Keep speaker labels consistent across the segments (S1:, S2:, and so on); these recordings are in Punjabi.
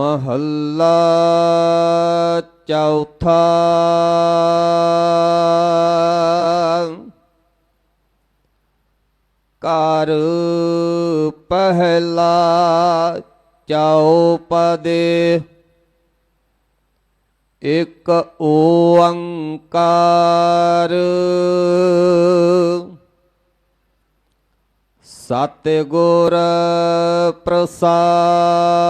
S1: ਮਹੱਲਾ ਚੌਥਾ। ਘਰ ਪਹਿਲਾ ਚੌਪਦੇ। ਇਕ ਓੰਕਾਰ। ਸਤਿਗੁਰ ਪ੍ਰਸਾਦ।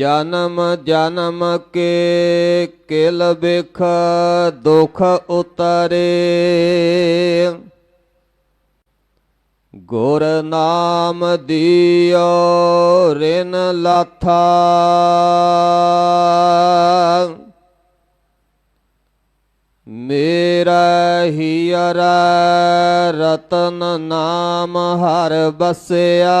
S1: ਜਨਮ ਜਨਮ ਕੇ, ਕਿਲ ਬਿਖ ਦੁਖ ਉਤਰੇ। ਗੁਰ ਨਾਮ ਦਿਓ, ਰਿਨ ਲਾਥਾ। ਮੇਰਾ ਹੀਰ ਰਤਨ ਨਾਮ ਹਰ ਬਸਿਆ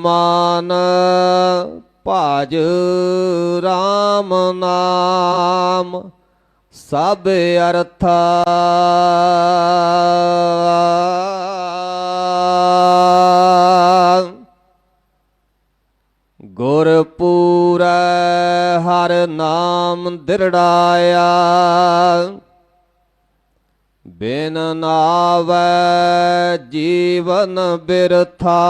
S1: ਮਾਨ ਭਜ RAM ਨਾਮ ਸਭ ਅਰਥ। ਗੁਰ ਪੂਰੈ ਹਰ ਨਾਮ ਦਿਰੜਾਇਆ। ਬਿਨ ਨਾਵੈ ਜੀਵਨ ਬਿਰਥਾ।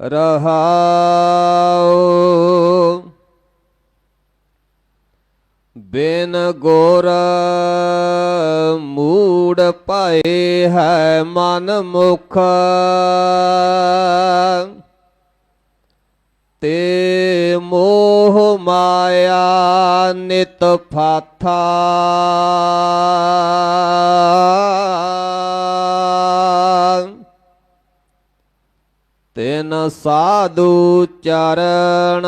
S1: ਰਹਾਉ ਬਿਨ ਗੁਰ ਮੂੜ ਪਾਏ ਹੈ ਮਨ ਮੁਖ। ਤੇ ਮੋਹ ਮਾਇਆ ਨਿਤ ਫਾਥਾ। ਤਿਨ ਸਾਧੂ ਚਰਨ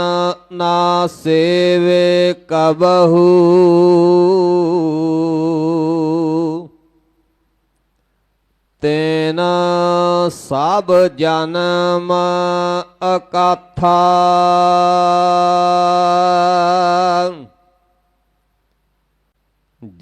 S1: ਨਾ ਸੇਵੇ ਕਬਹੂ। ਤੇਨ ਸਭ ਜਨਮ ਅਕਾਥਾ।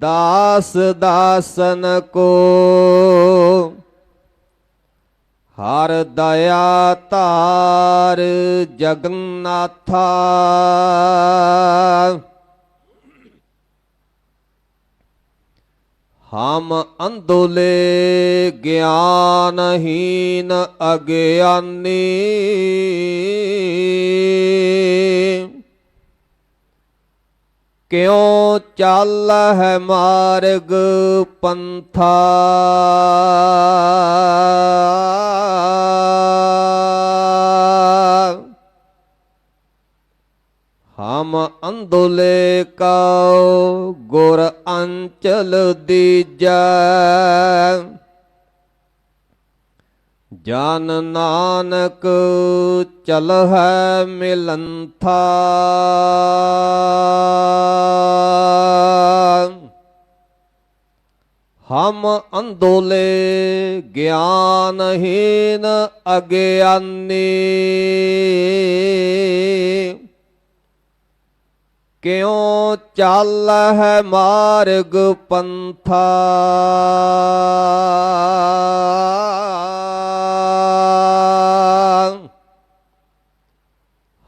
S1: ਦਾਸ ਦਾਸਨ ਕੋ ਹਰ ਦਇਆ ਧਾਰ ਜਗਨਨਾਥਾ ਹਮ ਅੰਦੋਲੇ ਗਿਆਨਹੀਨ ਅਗਿਆਨੀ ਕਿਉ ਚੱਲ ਹੈ ਮਾਰਗ ਪੰਥਾ? ਹਮ ਅੰਦੋਲੇ ਕਉ ਗੁਰ ਅੰਚਲ ਦੀਜੈ। ਜਨ ਨਾਨਕ ਚਲ ਹੈ ਮਿਲੰਥਾ। ਹਮ ਅੰਦੋਲੇ, ਗਿਆਨਹੀਨ ਅਗਿਆਨੀ। ਕਿਉ ਚੱਲ ਹੈ ਮਾਰਗ ਪੰਥਾ?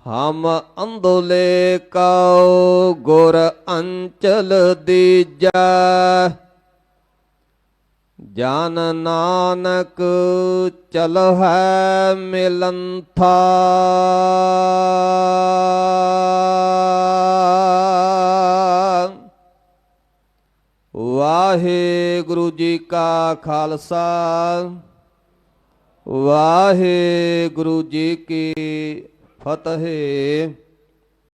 S1: ਹਮ ਅੰਦੋਲੇ ਕਉ ਗੁਰ ਅੰਚਲ ਦੀਜੈ। ਜਨ ਨਾਨਕ ਚਲ ਹੈ ਮਿਲੰਥਾ। ਵਾਹਿਗੁਰੂ ਜੀ ਕਾ ਖਾਲਸਾ। ਵਾਹਿਗੁਰੂ ਜੀ ਕੀ ਫਤਿਹ।